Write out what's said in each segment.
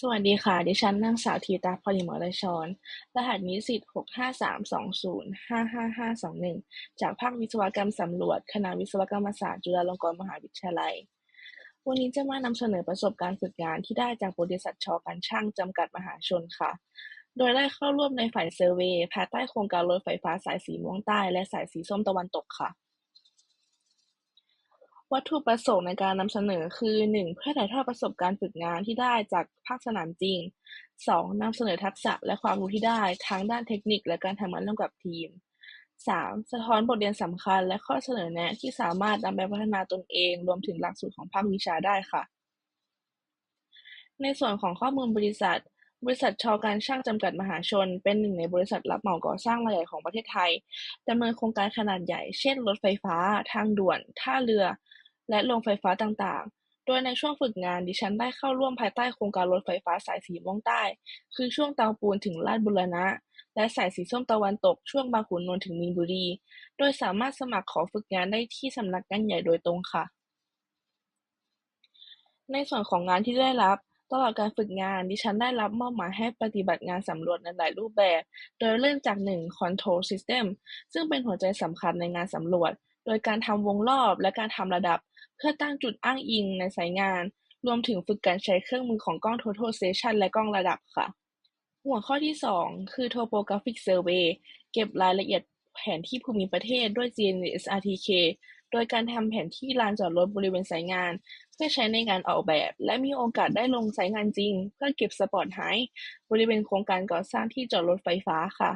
สวัสดีค่ะ ดิฉันนางสาวธีตาพลิมรชร รหัสนิสิต65320555521จากภาควิศวกรรมสำรวจ คณะวิศวกรรมศาสตร์จุฬาลงกรณ์มหาวิทยาลัย วันนี้จะมานำเสนอประสบการณ์ฝึกงานที่ได้จากบริษัทชอการช่างจำกัดมหาชนค่ะ โดยได้เข้าร่วมในฝ่ายเซอร์เวย์ภายใต้โครงการรถไฟฟ้าสายสีม่วงใต้และสายสีส้มตะวันตกค่ะ วัตถุประสงค์ในการนำเสนอคือ 1. เพื่อถ่ายทอดประสบการณ์ฝึกงานที่ได้จากภาคสนามจริง 2. นำเสนอทักษะและความรู้ที่ได้ทั้งด้านเทคนิคและการทำงานร่วมกับทีม 3. สะท้อนบทเรียนสำคัญและข้อเสนอแนะที่สามารถนำไปพัฒนาตนเอง รวมถึงหลักสูตรของภาควิชาได้ค่ะ ในส่วนของข้อมูลบริษัท บริษัทชอการช่างจำกัดมหาชน เป็นหนึ่งในบริษัทรับเหมาก่อสร้างรายใหญ่ของประเทศไทยดำเนินโครงการขนาดใหญ่ เช่น รถไฟฟ้า ทางด่วน ท่าเรือ และโรงไฟฟ้าต่าง ๆ โดยในช่วงฝึกงานดิฉันได้เข้าร่วมภายใต้โครงการรถไฟฟ้าสายสีม่วงใต้ คือช่วงเตาปูนถึงลาดบุรณะ และสายสีส้มตะวันตกช่วงบางขุนนนท์ถึงมีนบุรี โดยสามารถสมัครขอฝึกงานได้ที่สำนักงานใหญ่โดยตรงค่ะ ในส่วนของงานที่ได้รับตลอดการฝึกงานดิฉันได้รับมอบหมายให้ปฏิบัติงานสำรวจในหลายรูปแบบ โดยเริ่มจาก 1. Control System ซึ่งเป็นหัวใจสำคัญในงานสำรวจ โดยการทำวงรอบและการทำระดับ เพื่อตั้งจุดอ้างอิงในสายงาน รวมถึงฝึกการใช้เครื่องมือของกล้อง Total Station และกล้องระดับค่ะ หัวข้อที่ 2 คือ Topographic Survey เก็บรายละเอียดแผนที่ภูมิประเทศด้วย GIS RTK โดยการทำแผนที่ลานจอดรถบริเวณสายงาน เพื่อใช้ในการออกแบบ และมีโอกาสได้ลงสายงานจริง เพื่อเก็บสปอตไฮบริเวณโครงการก่อสร้างที่จอดรถไฟฟ้าค่ะ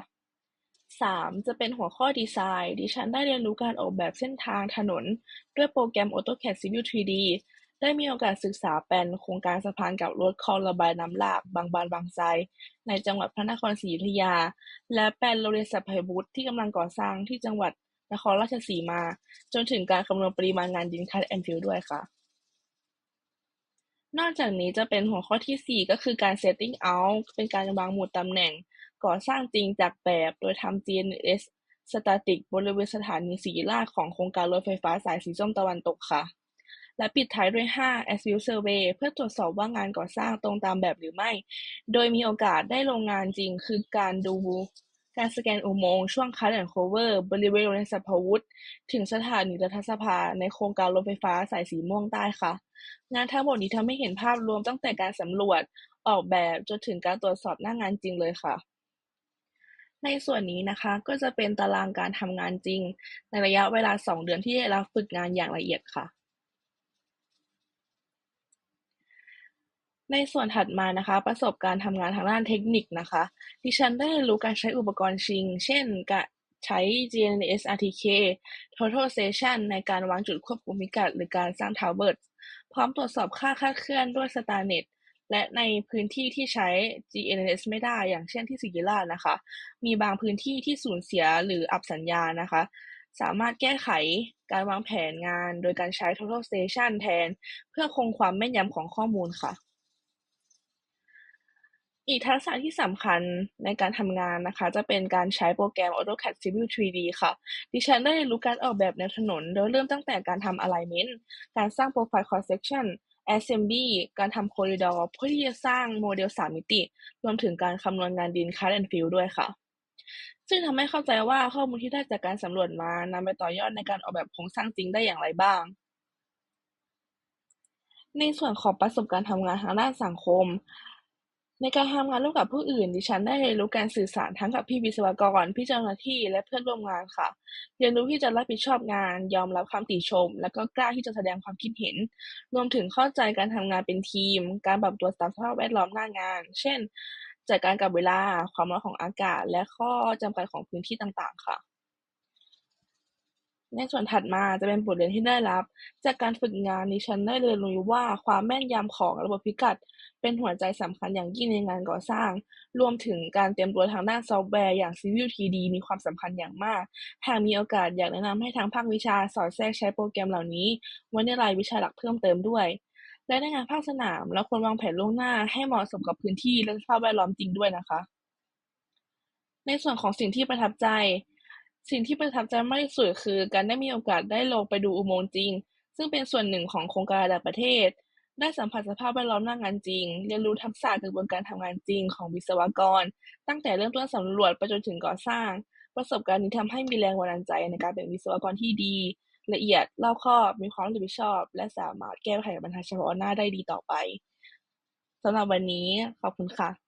สามจะเป็นหัวข้อดีไซน์ ดิฉันได้เรียนรู้การออกแบบเส้นทางถนน ด้วยโปรแกรม AutoCAD Civil 3D ได้มีโอกาสศึกษาแปลนโครงการสะพานกับรถคลองระบายน้ำหลากบางบานบางไทรในจังหวัดพระนครศรีอยุธยา และแปลนโรงเรียนสัพยบุตรที่กำลังก่อสร้างที่จังหวัดนครราชสีมา จนถึงการคำนวณปริมาณงานดินคัดแอนฟิลด้วยค่ะ นอกจากนี้จะเป็นหัวข้อที่ 4 ก็คือการ setting out เป็นการวางหมุดตำแหน่ง ก่อสร้างจริงจากแบบ โดยทำ GNSS Static บริเวณสถานีศรีราชของโครงการรถไฟฟ้าสายสีส้มตะวันตกค่ะ และปิดท้ายด้วย 5. As View Survey เพื่อตรวจสอบว่างานก่อสร้างตรงตามแบบหรือไม่ โดยมีโอกาสได้ลงงานจริงคือการดูการสแกนอุโมงค์ช่วงคั t แอนโคเวอร์บริเวณโรงเรียนสัพวุฒิถึงสถานีรัฐสภาในโครงการรถไฟฟ้าสายสีม่วงใต้ค่ะ งานทั้งหมดนี้ทำให้เห็นภาพรวมตั้งแต่การสำรวจออกแบบจนถึงการตรวจสอบหน้างานจริงเลยค่ะ ในส่วนนี้นะคะ ก็จะเป็นตารางการทำงานจริง ในระยะเวลา 2 เดือนที่ได้รับฝึกงานอย่างละเอียดค่ะ ในส่วนถัดมานะคะ ประสบการณ์ทำงานทางด้านเทคนิคนะคะ ดิฉันได้รู้การใช้อุปกรณ์ชิง เช่นการใช้ GNSS RTK Total Station ในการวางจุดควบคุมพิกัด หรือการสร้างทาวเวอร์พร้อมตรวจสอบค่าคาดเคลื่อนด้วย StarNet และในพื้นที่ที่ใช้ GNSS ไม่ได้ อย่างเช่นที่สิริราชนะคะ มีบางพื้นที่ที่สูญเสียหรืออับสัญญาณนะคะ สามารถแก้ไขการวางแผนงาน โดยการใช้ Total Station แทน เพื่อคงความแม่นยำของข้อมูลค่ะ อีกทักษะที่สำคัญในการทำงานนะคะ จะเป็นการใช้โปรแกรม AutoCAD Civil 3D ค่ะ ดิฉันได้รู้การออกแบบแนวถนน โดยเริ่มตั้งแต่การทำ alignment การสร้าง profile cross section Assembly การทำ Corridor เพื่อที่จะสร้างโมเดลสามมิติ รวมถึงการคำนวณงานดิน Cut and Fill ด้วยค่ะ ซึ่งทำให้เข้าใจว่าข้อมูลที่ได้จากการสำรวจมานำไปต่อยอดในการออกแบบโครงสร้างจริงได้อย่างไรบ้าง ในส่วนของประสบการณ์ทำงานทางด้านสังคม ในการทำงานร่วมกับผู้อื่น ดิฉันได้เรียนรู้การสื่อสารทั้งกับพี่วิศวกร พี่เจ้าหน้าที่ และเพื่อนร่วมงานค่ะ เรียนรู้ที่จะรับผิดชอบงาน ยอมรับคำติชม และก็กล้าที่จะแสดงความคิดเห็น รวมถึงเข้าใจการทำงานเป็นทีม การปรับตัวตามสภาพแวดล้อมหน้างาน เช่น จัดการกับเวลา ความร้อนของอากาศ และข้อจำกัดของพื้นที่ต่างๆ ค่ะ ในส่วนถัดมาจะเป็นบทเรียนที่ได้รับ จากการฝึกงานดิฉันได้เรียนรู้ว่าความแม่นยำของระบบพิกัด เป็นหัวใจสำคัญอย่างยิ่งในงานก่อสร้าง รวมถึงการเตรียมตัวทางด้านซอฟต์แวร์อย่าง Civil 3D มีความสำคัญอย่างมาก หากมีโอกาสอยากแนะนำให้ทางภาควิชาสอดแทรกใช้โปรแกรมเหล่านี้ไว้ในรายวิชาหลักเพิ่มเติมด้วย และในงานภาคสนามเราควรวางแผนล่วงหน้าให้เหมาะสมกับพื้นที่และสภาพแวดล้อมจริงด้วยนะคะ ในส่วนของสิ่งที่ประทับใจ สิ่งที่ประทับใจมากที่สุดคือการได้มีโอกาสได้ลงไปดูอุโมงค์จริง ซึ่งเป็นส่วนหนึ่งของโครงการระดับประเทศ ได้สัมผัสสภาพแวดล้อมหน้างานจริง เรียนรู้ทักษะกระบวนการทำงานจริงของวิศวกร ตั้งแต่เริ่มต้นสำรวจไปจนถึงก่อสร้าง ประสบการณ์นี้ทำให้มีแรงบันดาลใจในการเป็นวิศวกรที่ดี ละเอียดรอบคอบมีความรับผิดชอบ และสามารถแก้ไขปัญหาเฉพาะหน้าได้ดีต่อไปสำหรับวันนี้ขอบคุณค่ะ